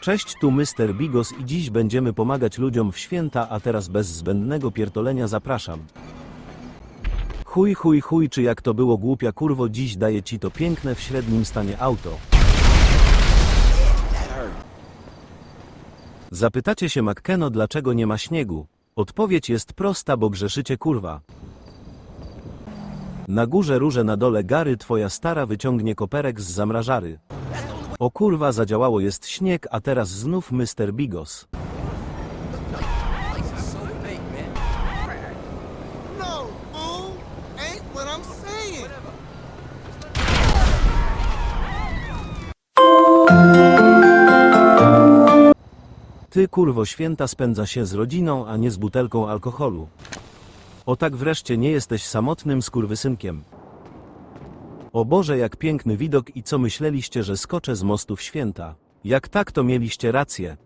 Cześć tu Mr. Bigos i dziś będziemy pomagać ludziom w święta, a teraz bez zbędnego pierdolenia zapraszam. Chuj chuj chuj czy jak to było głupia kurwo dziś daję ci to piękne w średnim stanie auto. Zapytacie się McKenno dlaczego nie ma śniegu? Odpowiedź jest prosta bo grzeszycie kurwa. Na górze róże na dole gary twoja stara wyciągnie koperek z zamrażary. O kurwa zadziałało jest śnieg a teraz znów Mr. Bigos. No. Ty kurwo święta spędza się z rodziną, a nie z butelką alkoholu. O tak wreszcie nie jesteś samotnym skurwysynkiem. O Boże jak piękny widok i co myśleliście, że skoczę z mostu w święta. Jak tak to mieliście rację.